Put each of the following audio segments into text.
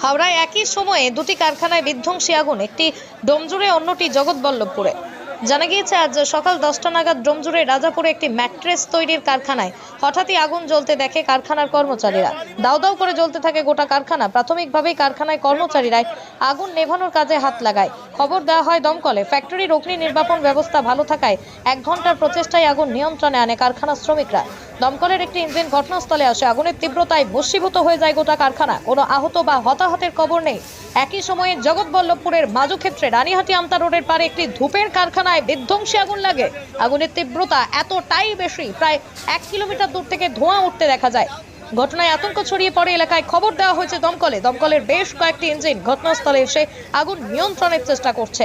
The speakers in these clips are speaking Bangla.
হাওড়ায় একই সময়ে দুটি কারখানায় বিধ্বংসী আগুন একটি ডোমজুড়ে অন্যটি জগৎবল্লভপুরে। জানা গিয়েছে, আজ সকাল দশটা নাগাদ ডোমজুড়ে রাজাপুরে একটি ম্যাট্রেস তৈরির কারখানায় হঠাৎই আগুন জ্বলতে দেখে কারখানার কর্মচারীরা। দাউ দাউ করে জ্বলতে থাকে গোটা কারখানা। প্রাথমিকভাবেই কারখানায় কর্মচারীরাই আগুন নেভানোর কাজে হাত লাগায়। খবর দেওয়া হয় দমকলে। ফ্যাক্টরির অগ্নি নির্বাপন ব্যবস্থা ভালো থাকায় এক ঘণ্টার প্রচেষ্টায় আগুন নিয়ন্ত্রণে আনে কারখানার শ্রমিকরা। দমকলের একটি ইঞ্জিন ঘটনাস্থলে আসে। আগুনের তীব্রতায় ভস্মীভূত হয়ে যায় গোটা কারখানা। কোনো আহত বা হতাহতের খবর নেই। একই সময়ে জগৎবল্লভপুরের মাজুক্ষেত্রে রানীহাটি আমতা রোডের পারে একটি ধূপের কারখানায় বিধ্বংসী আগুন লাগে। আগুনের তীব্রতা এতটাই বেশি, প্রায় এক কিলোমিটার দূর থেকে ধোঁয়া উঠতে দেখা যায়। ঘটনায় আতঙ্ক ছড়িয়ে পড়ে এলাকায় খবর দেওয়া হয়েছে দমকলে। দমকলের বেশ কয়েকটি ইঞ্জিন ঘটনাস্থলে এসে আগুন নিয়ন্ত্রণের চেষ্টা করছে।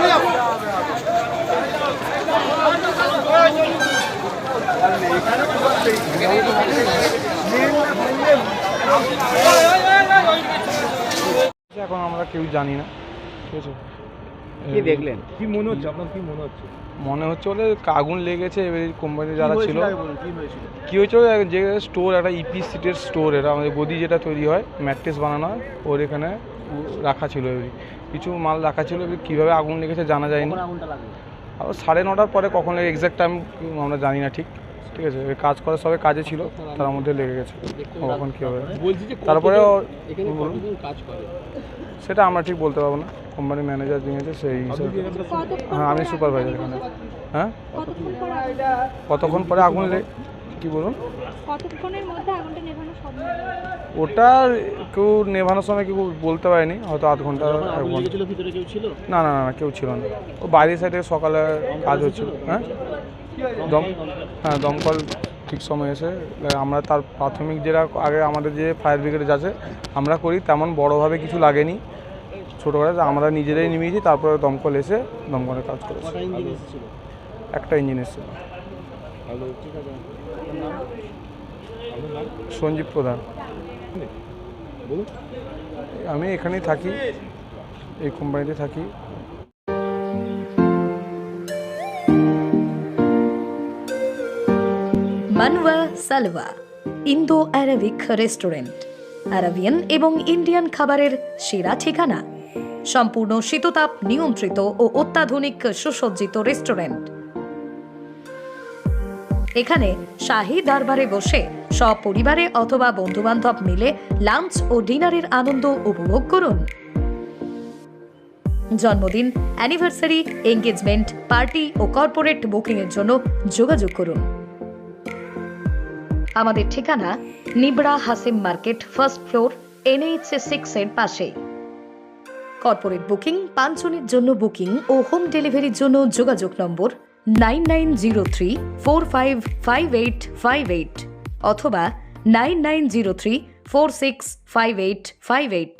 এখন আমরা কেউ জানি না ঠিক আছে? কি দেখলেন? কি মনে হচ্ছে? আপনার কি মনে হচ্ছে? মনে হচ্ছে বলে আগুন লেগেছে এবার কোম্পানি যারা ছিল। কি হয়েছিল? যে স্টোর একটা ইপি সিটের স্টোর এটা আমাদের গদি যেটা তৈরি হয় ম্যাট্রেস বানানো হয় ওর এখানে রাখা ছিল এবারে। কিছু মাল রাখা ছিল এবার কীভাবে আগুন লেগেছে জানা যায়নি। কখন আর সাড়ে নটার পরে কখন এক্সাক্ট টাইম আমরা জানি না ঠিক। ঠিক আছে কাজ করার সবাই কাজে ছিল তার মধ্যে লেগে গেছে। কখন কী হবে? তারপরে করে? সেটা আমরা ঠিক বলতে পারব না। কোম্পানির ম্যানেজার যিনি আছে সেই হিসাবে। হ্যাঁ আমি সুপারভাইজার এখানে। হ্যাঁ? কতক্ষণ পরে আগুন লে কি বলুন? কতক্ষণের মধ্যে আগুনটা নেভানো সম্ভব? ওটা কেউ নেভানোর সময় কেউ বলতে পারেনি হয়তো আধ ঘণ্টা আগুন ঘণ্টা। লেগেছিল ভিতরে কেউ ছিল? না না না না, কেউ ছিল না। ও বাইরের সাইডে সকালে কাজ হচ্ছিল হ্যাঁ? দম হ্যাঁ দমকল ঠিক সময় এসে আমরা তার প্রাথমিক যেটা আগে আমাদের যে ফায়ার ব্রিগেড আছে আমরা করি তেমন বড়োভাবে কিছু লাগেনি ছোটো করে আমরা নিজেরাই নিমিয়েছি তারপরে দমকল এসে দমকলের কাজ করেছে। একটা ইঞ্জিন এসেছিল। সঞ্জীব প্রধান। আমি এখানেই থাকি এই কোম্পানিতে থাকি। Manwa Salwa Indo Arabic restaurant Arabian এবং ইন্ডিয়ান খাবারের সেরা ঠিকানা সম্পূর্ণ শীততাপ নিয়ন্ত্রিত ও অত্যাধুনিক সুসজ্জিত রেস্টুরেন্ট এখানে শাহী দরবারে বসে সপরিবারে অথবা বন্ধুবান্ধব মিলে লাঞ্চ ও ডিনারের আনন্দ উপভোগ করুন। জন্মদিন, অ্যানিভার্সারি, এঙ্গেজমেন্ট, পার্টি ও কর্পোরেট বুকিংয়ের জন্য যোগাযোগ করুন। আমাদের ঠিকানা Nibra Hasim market first floor NH six এর পাশে। কর্পোরেট বুকিং পাঁচজনের জন্য বুকিং ও হোম ডেলিভারির জন্য যোগাযোগ number nine nine zero three four five five eight five eight অথবা nine nine zero three four six five eight five eight.